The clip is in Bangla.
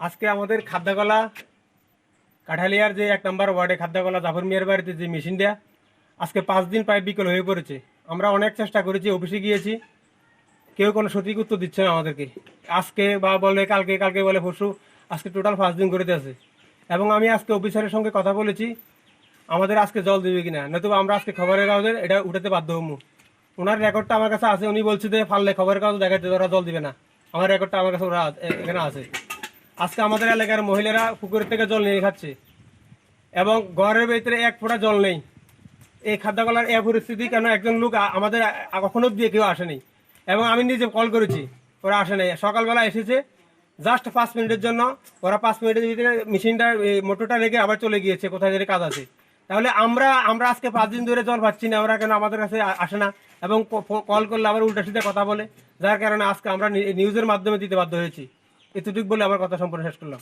আজকে আমাদের খাদ্যকলা, কাঠালিয়ার যে এক নম্বর ওয়ার্ডে খাদ্যকলা, জাফর মিয়ার বাড়িতে যে মেশিন মেশিনটা আজকে পাঁচ দিন প্রায় বিকল হয়ে পড়েছে। আমরা অনেক চেষ্টা করেছি, অফিসে গিয়েছি। কেউ কোনো সঠিক উত্তর দিচ্ছে না আমাদেরকে। আজকে বা বলে, কালকে কালকে বলে পরশু, আজকে টোটাল পাঁচ দিন করে দিয়েছে। এবং আমি আজকে অফিসারের সঙ্গে কথা বলেছি, আমাদের আজকে জল দেবে কিনা, নয়তো আমরা আজকে খবরের কাগজে এটা উঠাতে বাধ্য হব। ওনার রেকর্ডটা আমার কাছে আছে, উনি বলছে যে, ফাললে খবরের কাগজ দেখাচ্ছে ওরা জল দিবে না। আমার রেকর্ডটা আমার কাছে ওরা এখানে আছে। আজকে আমাদের এলাকার মহিলারা পুকুরের থেকে জল নিয়ে খাচ্ছে। এবং ঘরের ভিতরে এক ফোঁটা জল নেই। এই খাদ্যকলার এই পরিস্থিতি কেন একজন লোক আমাদের কখনো দিয়ে কেউ আসেনি এবং আমি নিজে কল করেছি, ওরা আসে নাই। সকালবেলা এসেছে জাস্ট পাঁচ মিনিটের জন্য ওরা পাঁচ মিনিটের ভিতরে মেশিনটা মোটরটা রেখে আবার চলে গিয়েছে, কোথায় যেন কাজ আছে। তাহলে আমরা আমরা আজকে পাঁচ দিন ধরে জল পাচ্ছি না, ওরা কেন আমাদের কাছে আসে না? এবং কল করলে আবার উল্টা সিধা কথা বলে। যার কারণে আজকে আমরা নিউজের মাধ্যমে দিতে বাধ্য হয়েছি। এতটুকু বলে আমার কথা সম্পূর্ণ শেষ করলাম।